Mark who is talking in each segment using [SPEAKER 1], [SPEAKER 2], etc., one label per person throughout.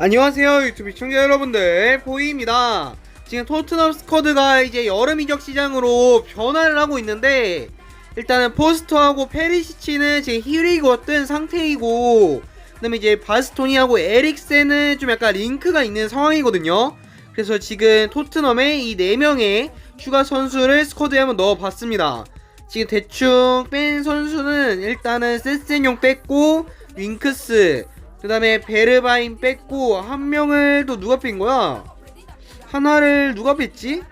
[SPEAKER 1] 안녕하세요 유튜브 시청자 여러분들. 포이입니다. 지금 토트넘 스쿼드가 이제 여름 이적 시장으로 변화를 하고 있는데 일단은 포스터하고 페리시치는 지금 힐이고 뜬 상태이고 그 다음에 이제 바스토니하고 에릭센은 좀 약간 링크가 있는 상황이거든요. 그래서 지금 토트넘에 이 4명의 추가 선수를 스쿼드에 한번 넣어봤습니다. 지금 대충 뺀 선수는 일단은 세센용 뺐고 윙크스 그 다음에 베르바인 뺐고 한 명을 또 누가 뺀 거야? 하나를 누가 뺐지?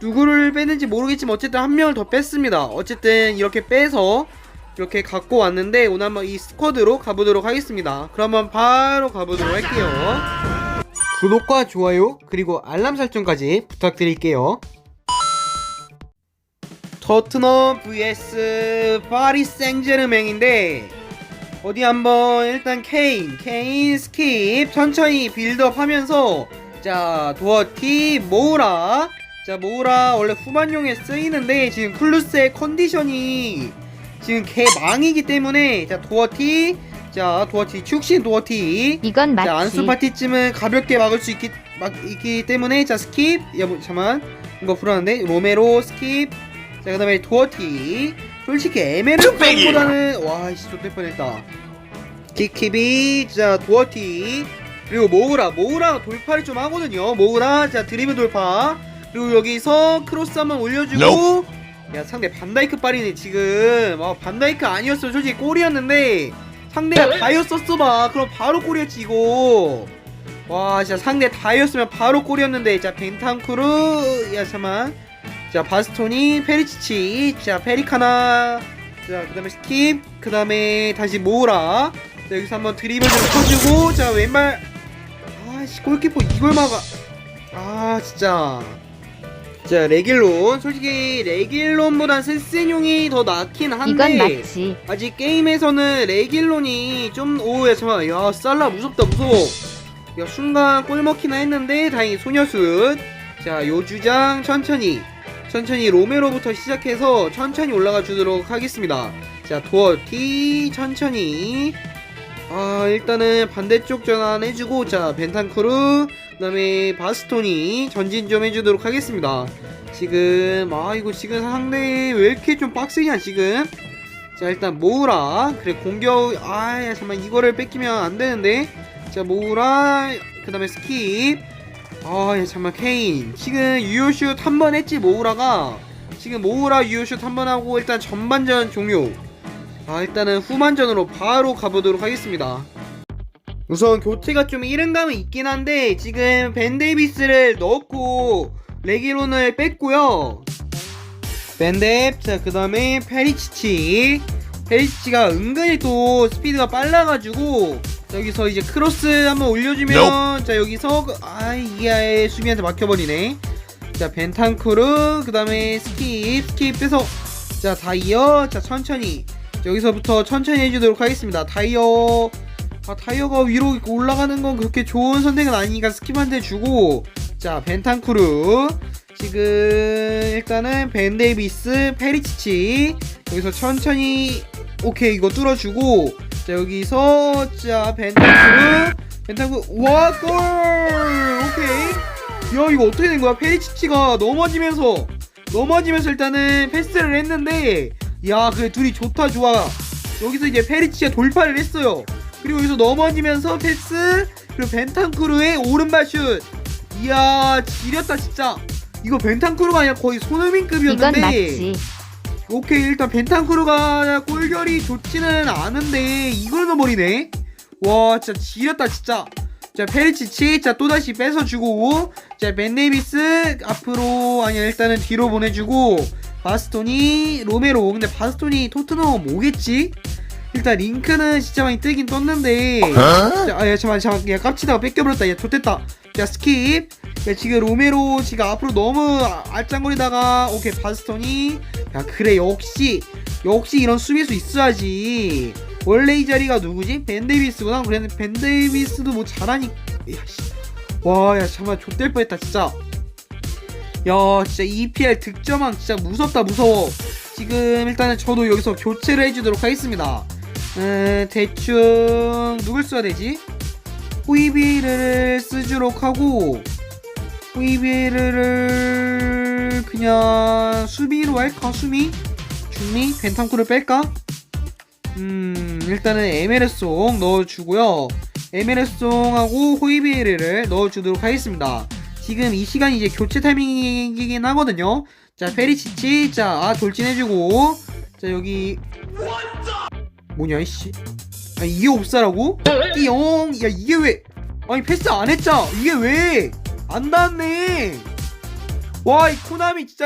[SPEAKER 1] 누구를 뺐는지 모르겠지만 어쨌든 한 명을 더 뺐습니다. 어쨌든 이렇게 빼서 이렇게 갖고 왔는데 오늘 한번 이 스쿼드로 가보도록 하겠습니다. 그러면 바로 가보도록 할게요. 구독과 좋아요 그리고 알람 설정까지 부탁드릴게요. 토트넘 vs 파리 생제르맹인데 어디 한번 일단 케인 케인 스킵 천천히 빌드업 하면서 자 도어티 모우라. 자 모우라. 원래 후반용에 쓰이는데 지금 클루스의 컨디션이 지금 개망이기 때문에 자 도어티. 자 도어티. 축신 도어티.
[SPEAKER 2] 이건
[SPEAKER 1] 자
[SPEAKER 2] 맞지.
[SPEAKER 1] 안수 파티쯤은 가볍게 막을 수 있기, 막, 있기 때문에 자 스킵. 야 뭐, 잠만. 이거 불안한데 로메로 스킵. 자 그 다음에 도어티 솔직히 에메르칸보다는 와씨 좋될 뻔했다. 키키비 자 도어티 그리고 모우라 모우라 돌파를 좀 하거든요. 모우라 자 드리블 돌파. 그리고 여기서 크로스 한번 올려주고 야 상대 반다이크 빨이네 지금. 아 반다이크 아니었으면 솔직히 골이었는데 상대가 다이었었어 봐. 그럼 바로 골이었지 이거. 와 진짜 상대 다이었으면 바로 골이었는데 자 벤탄쿠르 야 잠만 자 바스토니 페리치치. 자 페리카나. 자 그 다음에 스킵. 그 다음에 다시 모으라. 자 여기서 한번 드리블 좀 쳐주고 자 왼발. 아씨 골키퍼 이걸 막아. 아 진짜. 자 레길론. 솔직히 레길론보단 세센용이 더 낫긴
[SPEAKER 2] 이건
[SPEAKER 1] 한데
[SPEAKER 2] 맞지.
[SPEAKER 1] 아직 게임에서는 레길론이 좀 오야 잠깐 야 살라 무섭다 무서워. 야 순간 골 먹히나 했는데 다행히 소녀수 자 요주장 천천히 천천히 로메로부터 시작해서 천천히 올라가 주도록 하겠습니다. 자 도어티 천천히. 아 일단은 반대쪽 전환 해주고 자 벤탄크루 그 다음에 바스토니 전진 좀 해주도록 하겠습니다. 지금 아 이거 지금 상대 왜 이렇게 좀 빡세냐 지금? 자 일단 모으라. 그래 공격 아야 잠깐 이거를 뺏기면 안 되는데. 자 모으라 그 다음에 스킵 아야 잠깐 케인. 지금 유효슛 한 번 했지 모우라가? 지금 모우라 유효슛 한 번 하고 일단 전반전 종료. 아 일단은 후반전으로 바로 가보도록 하겠습니다. 우선 교체가 좀 이른 감은 있긴 한데 지금 벤 데이비스를 넣고 레기론을 뺐고요. 벤뎁 자그 다음에 페리치치. 페리치치가 은근히 또 스피드가 빨라가지고 자, 여기서 이제 크로스 한번 올려주면 자 여기서 그- 아 이하의 수비한테 막혀버리네. 자 벤탄쿠르 그 다음에 스킵 스킵 빼서 자 다이어. 자 천천히. 자, 여기서부터 천천히 해주도록 하겠습니다. 다이어. 아 타이어가 위로 올라가는 건 그렇게 좋은 선택은 아니니까 스킵 한대 주고. 자 벤탄쿠르. 지금 일단은 벤 데이비스 페리치치. 여기서 천천히 오케이 이거 뚫어주고 자 여기서 자 벤탄쿠르 벤탄쿠르 와골! 오케이. 야 이거 어떻게 된 거야? 페리치치가 넘어지면서 넘어지면서 일단은 패스를 했는데 야 그래 둘이 좋다 좋아. 여기서 이제 페리치가 돌파를 했어요. 그리고 여기서 넘어지면서 패스 그리고 벤탄쿠르의 오른발 슛. 이야 지렸다 진짜. 이거 벤탄쿠르가 아니라 거의
[SPEAKER 2] 이건
[SPEAKER 1] 손흥민급이었는데
[SPEAKER 2] 맞지.
[SPEAKER 1] 오케이 일단 벤탄쿠르가 골결이 좋지는 않은데 이걸 넣어버리네 와 진짜 지렸다 진짜 자 페리치치 자 또다시 뺏어주고 자 벤네비스 앞으로 아니 일단은 뒤로 보내주고 바스토니 로메로 근데 바스토니 토트넘 오겠지? 일단 링크는 진짜 많이 뜨긴 떴는데 자, 아, 야, 잠깐만, 잠깐만, 야, 깝치다가 뺏겨버렸다. 야, 좋됐다. 자, 스킵. 야, 지금 로메로 지금 앞으로 너무 아- 알짱거리다가, 오케이, 바스턴이. 야, 그래, 역시, 역시 이런 수비수 있어야지. 원래 이 자리가 누구지? 벤 데이비스구나. 그래, 벤 데이비스도 뭐 잘하니. 야, 씨. 와, 야, 정말 좆될 뻔했다, 진짜. 야, 진짜 EPL 득점왕 진짜 무섭다, 무서워. 지금 일단은 저도 여기서 교체를 해주도록 하겠습니다. 에, 대충 누굴 써야 되지? 호이비에르를 쓰도록 하고 호이비에르를 그냥 수비로 할까 수비? 중리? 벤탄쿠를 뺄까? 음 일단은 에메르송 넣어주고요. 에메르송하고 호이비에르를 넣어주도록 하겠습니다. 지금 이 시간이 이제 교체 타이밍이긴 하거든요. 자 페리치치. 자 아, 돌진해주고. 자 여기. 뭐냐 이씨. 아 이게 옵사라고? 띠용! 야 이게 왜? 아니 패스 안 했잖아. 이게 왜? 안 닿네 와 이 코나미 진짜.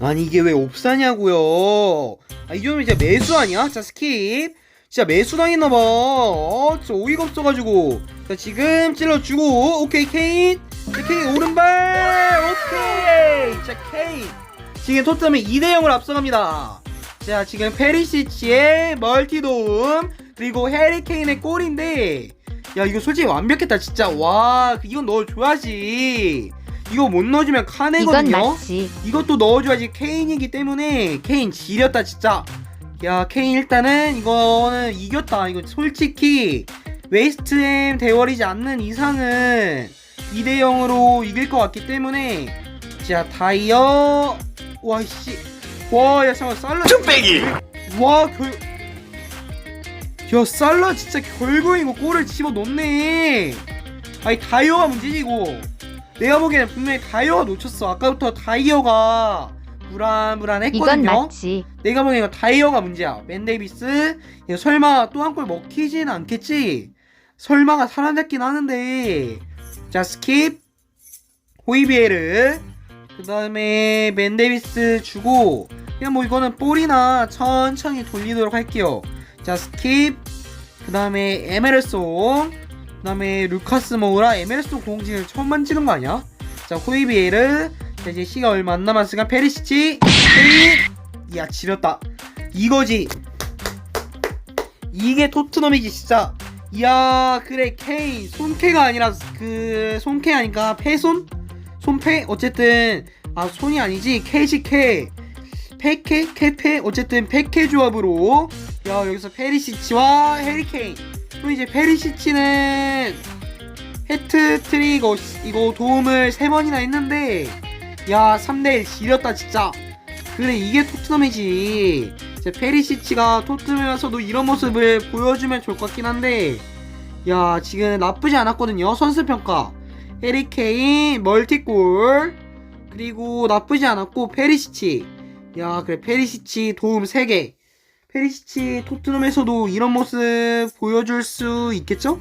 [SPEAKER 1] 아니 이게 왜 옵사냐고요? 아 이 정도면 진짜 매수 아니야? 자 스킵. 진짜 매수 당했나봐. 어 진짜 어이가 없어가지고. 자 지금 찔러주고. 오케이 케인. 자, 케인 오른발. 오케이. 자 케인. 지금 토트넘이 2대0을 앞서갑니다. 자 지금 페리시치의 멀티돔 그리고 해리케인의 골인데. 야 이거 솔직히 완벽했다 진짜. 와 이건 넣어줘야지 이거 못 넣어주면
[SPEAKER 2] 이건
[SPEAKER 1] 카네거든요.
[SPEAKER 2] 맞지.
[SPEAKER 1] 이것도 넣어줘야지 케인이기 때문에 케인 지렸다 진짜. 야 케인 일단은 이거는 이겼다. 이거 솔직히 웨스트햄 대월이지 않는 이상은 2대 0으로 이길 것 같기 때문에. 자 다이어. 와씨. 와야 잠깐 살라.
[SPEAKER 3] 뚝배기.
[SPEAKER 1] 와 결 야 살라 진짜 결국에 이거 골을 집어 넣네. 아니 다이어가 문제지 이거 내가 보기에는 분명히 다이어가 놓쳤어. 아까부터 다이어가
[SPEAKER 2] 이건
[SPEAKER 1] 불안불안했거든요.
[SPEAKER 2] 맞지.
[SPEAKER 1] 내가 보기엔 이거 다이어가 문제야. 맨 데이비스 설마 또 한 골 먹히진 않겠지? 설마가 살아났긴 하는데. 자 스킵. 호이비에르. 그 다음에 맨 데이비스 주고 그냥 뭐 이거는 볼이나 천천히 돌리도록 할게요. 자 스킵. 그 다음에 에메르송 그 다음에 루카스 모우라 에메르송 공지를 처음 만지는 거 아니야? 자 호이비에르 자 이제 시가 얼마 안 남았으니까 페리시치. 페리. 야 지렸다. 이거지. 이게 토트넘이지 진짜. 야 그래 케인 손캐가 아니라 그 손캐 아니까 패손? 손패? 어쨌든. 아 손이 아니지. 캐지 캐 패캐? 캐패? 어쨌든 패캐 조합으로. 야 여기서 페리시치와 해리케인 또 이제 페리시치는 헤트트릭 이거, 이거 도움을 3번이나 했는데 야 3대1 지렸다 진짜. 그래 이게 토트넘이지. 이제 페리시치가 토트넘에 와서도 이런 모습을 보여주면 좋을 것 같긴 한데 야 지금 나쁘지 않았거든요 선수평가. 해리케인 멀티골. 그리고 나쁘지 않았고 페리시치. 야 그래 페리시치 도움 3개 페리시치 토트넘에서도 이런 모습 보여줄 수 있겠죠?